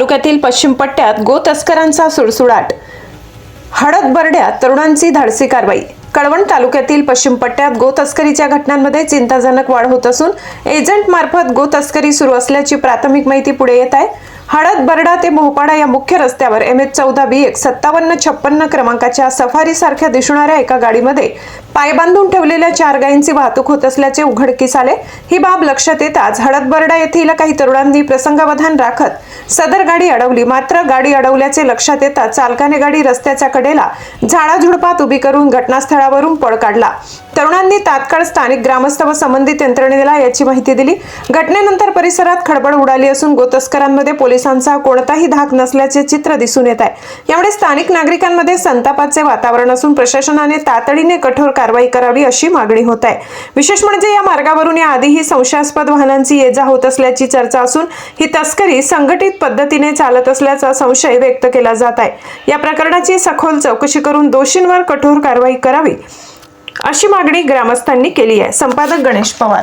तालुक्यातील पश्चिम पट्ट्यात गोतस्करांचा सुळसुळाट. हळद बरड्यात तरुणांची धाडसी कारवाई. कळवण तालुक्यातील पश्चिम पट्ट्यात गोतस्करीच्या घटनांमध्ये चिंताजनक वाढ होत असून एजंट मार्फत गोतस्करी सुरू असल्याची प्राथमिक माहिती पुढे येत आहे. हळद बरडा ते मोहपाडा या मुख्य रस्त्यावर एम एच चौदा बी एक सत्तावन्न छप्पन्न क्रमांकाच्या सफारी सारख्या दिसणाऱ्या एका गाडीमध्ये पाय बांधून ठेवलेल्या चार गायींची वाहतूक होत असल्याचे उघडकीस आले. ही बाब लक्षात येताच हळदबर्डा येथील काही तरुणांनी प्रसंगावधान राखत सदर गाडी अडवली. मात्र गाडी अडवल्याचे लक्षात येताच चालकाने गाडी रस्त्याच्या कडेला झाडाझुडपात उभी करून घटनास्थळावरून पळ काढला. तरुणांनी तात्काळ स्थानिक ग्रामस्थ व संबंधित यंत्रणेला याची माहिती दिली. घटनेनंतर परिसरात खडबड उडाली असून गोतस्करांमध्ये पोलीस पोलिसांचा कोणताही धाक नसल्याचे चित्र दिसून येत आहे. यामुळे स्थानिक नागरिकांमध्ये संतापाचे वातावरण असून प्रशासनाने तातडीने कठोर कारवाई करावी अशी मागणी होत आहे. विशेष म्हणजे या मार्गावरून याआधीही संशयास्पद वाहनांची ये जा होत असल्याची चर्चा असून ही तस्करी संघटित पद्धतीने चालत असल्याचा संशय व्यक्त केला जात आहे. या प्रकरणाची सखोल चौकशी करून दोषींवर कठोर कारवाई करावी अशी मागणी ग्रामस्थांनी केली आहे. संपादक गणेश पवार.